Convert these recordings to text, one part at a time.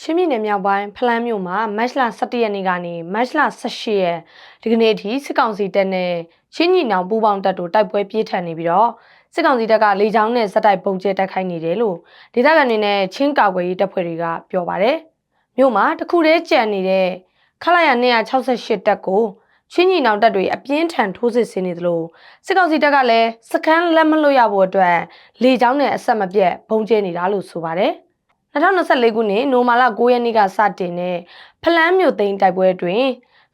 ချင်းပြည်နယ်မြောက်ပိုင်းဖလန်းမြို့မှာမတ်လ17ရက်နေ့ကနေမတ်လ18ရက်ဒီကနေ့အထိစစ်ကောင်စီတပ်နဲ့ချင်းညီနောင်ပူးပေါင်းတပ်တို့တိုက်ပွဲပြင်းထန်နေပြီးတော့စစ်ကောင်စီတပ်ကလေကြောင်းနဲ့စက်တိုက်ပုံကျဲတိုက်ခိုက်နေတယ်လို့ဒေသခံတွေနဲ့ချင်းကာကွယ်ရေးတပ်ဖွဲ့တွေကပြောပါတယ်။မြို့မှာတခုတည်းကြံနေတဲ့ခလာရ268တပ်ကိုချင်းညီနောင်တပ်တွေအပြင်းထန်ထိုးစစ်ဆင်နေသလိုစစ်ကောင်စီတပ်ကလည်းစခန်းလက်မလွတ်ရဖို့အတွက်လေကြောင်းနဲ့အဆက်မပြတ်ပုံကျဲနေတာလို့ဆိုပါတယ်။ 2024ခုနှစ်နိုမာလာ9ရက်နေ့ကစတင်တဲ့ဖလန်းမြို့သိမ်းတိုက်ပွဲတွင်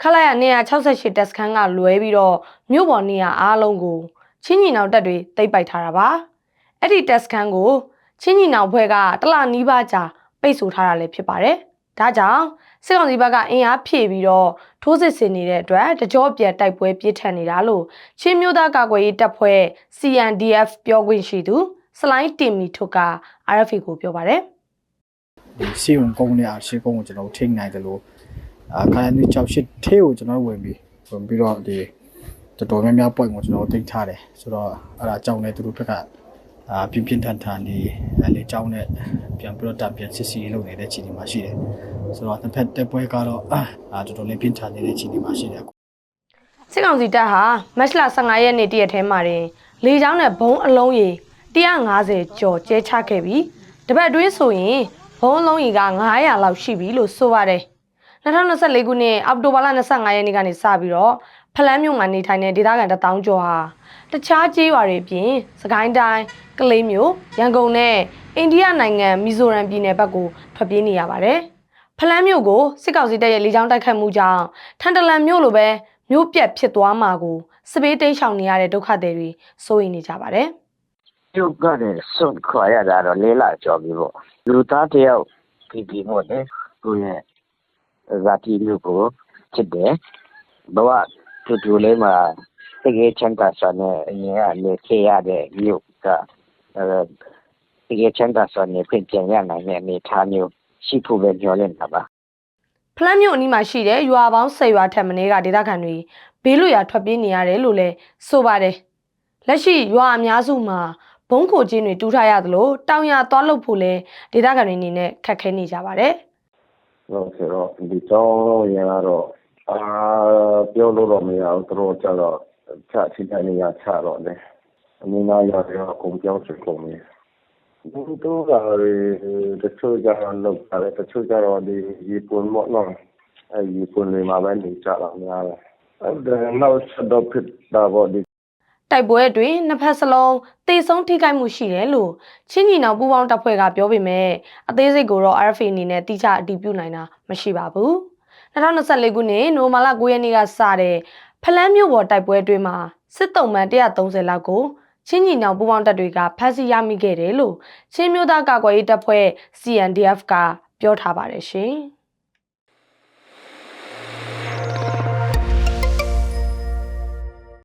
ခလာရ168တပ်စခန်းကလွဲပြီးတော့မြို့ပေါ်နေရာအားလုံးကိုချင်းညီနောင်တပ်တွေသိမ်းပိုက်ထားတာပါအဲ့ဒီတပ်စခန်းကိုချင်းညီနောင်ဘွဲကတလနီးပါးကြာပိတ်ဆို့ထားတာလည်းဖြစ်ပါတယ်ဒါကြောင့်စစ်ကောင်စီဘက်ကအင်အားဖြည့်ပြီးတော့ထိုးစစ်ဆင်နေတဲ့အတွက်တကြောပြတ်တိုက်ပွဲပြစ်ထန်နေတာလို့ချင်းမျိုးသားကာကွယ်ရေးတပ်ဖွဲ့ CNDF ပြောခွင့်ရှိသူ စလိုင်းတင်မီထွတ်က RFA ကိုပြောပါတယ် ဒီစီဝင်ကုန်းနဲ့အားရှိကုန်းကိုကျွန်တော်ထိနိုင်တယ်လို့အခါနေ့68ထဲကိုကျွန်တော်ဝင်ပြီးဝင်ပြီးတော့ဒီတော်တော်များများ point ကိုကျွန်တော်တိတ်ထားတယ်ဆိုတော့အဲ့ဒါကြောင့်လည်းသူတို့ဘက်ကအာပြင်းပြင်းထန်ထန်ဒီလေကြောင်းနဲ့ပြန်ပြီးတော့တပ်ပြန်စစ်စီလုပ်နေတဲ့ခြေအနေမှာရှိတယ်ဆိုတော့တစ်ဖက်တက်ပွဲကတော့အာတော်တော်လေးပြင်းထန်နေတဲ့ခြေအနေမှာရှိတယ်စစ်ကောင်စီတပ်ဟာမတ်လ15ရက်နေ့တရက်ထဲမှာတင်လေကြောင်းနဲ့ဘုံအလုံးရေ150ကျော်ကျဲချခဲ့ပြီးတပတ်အတွင်းဆိုရင် ဘုံအလုံးရေက900လောက်ရှိပြီလို့ဆိုပါတယ်2024ခုနှစ်အောက်တိုဘာလ25ရက်နေ့ကနေစပြီးတော့ဖလန်းမြို့မှာနေထိုင်တဲ့ဒေသခံတထောင်ကျော်ဟာတခြားကြေးရွာတွေအပြင်စကိုင်းတိုင်းကလေးမြို့ရန်ကုန်နဲ့အိန္ဒိယနိုင်ငံမီဇိုရမ်ပြည်နယ်ဘက်ကိုထွက်ပြေးနေရပါတယ်ဖလန်းမြို့ကိုစစ်ကောင်စီတပ်ရဲ့လေကြောင်းတိုက်ခတ်မှုကြောင့်ထန်တလန်မြို့လိုပဲမြို့ပြက်ဖြစ်သွားမှာကိုစပေးတိတ်ရှောင်နေရတဲ့ဒုက္ခသည်တွေစိုးရိမ်နေကြပါတယ် ပြုတ်ကလည်းစွန့်ခွာရတာတော့လေးလာကြော်ပြီပေါ့လူသားတယောက်ပြီးပြီးမို့လေကိုယ့်ရဲ့ဇာတိမျိုးကိုချစ်တယ်ဘဝတူတူလေးမှာတကယ်ချမ်းသာစွာနဲ့အရင်ကနေခေရတဲ့မြို့ကအဲတကယ်ချမ်းသာစွာနဲ့ပြင်ပြန်ရနိုင်တဲ့အနေအထားမျိုးရှိဖို့ပဲညှော်လင့်တာပါဖလန်းမြို့အနီးမှာရှိတဲ့ရွာပေါင်း10ရွာထက်မနည်းကဒေသခံတွေဘေးလွတ်ရာထွက်ပြေးနေရတယ်လို့လည်းဆိုပါတယ်လက်ရှိရွာအများစုမှာ ဘုံခိုချင်းတွေတူးထားရသလိုတောင်ရသွားလုပ်ဖို့လည်းဒေသခံတွေအနေနဲ့ခက်ခဲနေကြပါတယ်ဟုတ်ဆိုတော့ဒီတော့ရတော့အာပြောလို့တော့မရဘူးသူတို့ကျတော့ချချိတဲ့နေရာချတော့လေအမင်းသားရတော့အကုန်ပြောင်းချကုန်ပြီဘုတို့ကတချို့ကျတော့လောက်တယ်တချို့ကျတော့ဒီရေပွန်မော့နော်အဲရေပွန်တွေမှာပဲနေကြတော့များတယ်အဲ့ဒါနောက်ဆက်တော့ဖြစ်တာပေါ့ဒီ တိုက်ပွဲအတွင်းနှစ်ဖက်စလုံးတေဆုံးထိခိုက်မှုရှိတယ်လို့ချင်းညီနောင်ပူးပေါင်းတပ်ဖွဲ့ကပြောပေမဲ့အသေးစိတ်ကိုတော့ RFA အနေနဲ့တိကျအတည်ပြုနိုင်တာမရှိပါဘူး2024ခုနှစ်နိုဝင်ဘာလ9ရက်နေ့ကစတဲ့ဖလန်းမြို့ပေါ်တိုက်ပွဲအတွင်းမှာစစ်တုံးမှန်130လောက်ကိုချင်းညီနောင်ပူးပေါင်းတပ်တွေကဖမ်းဆီးရမိခဲ့တယ်လို့ချင်းမျိုးသားကာကွယ်ရေးတပ်ဖွဲ့ CNDF ကပြောထားပါတယ်ရှင်။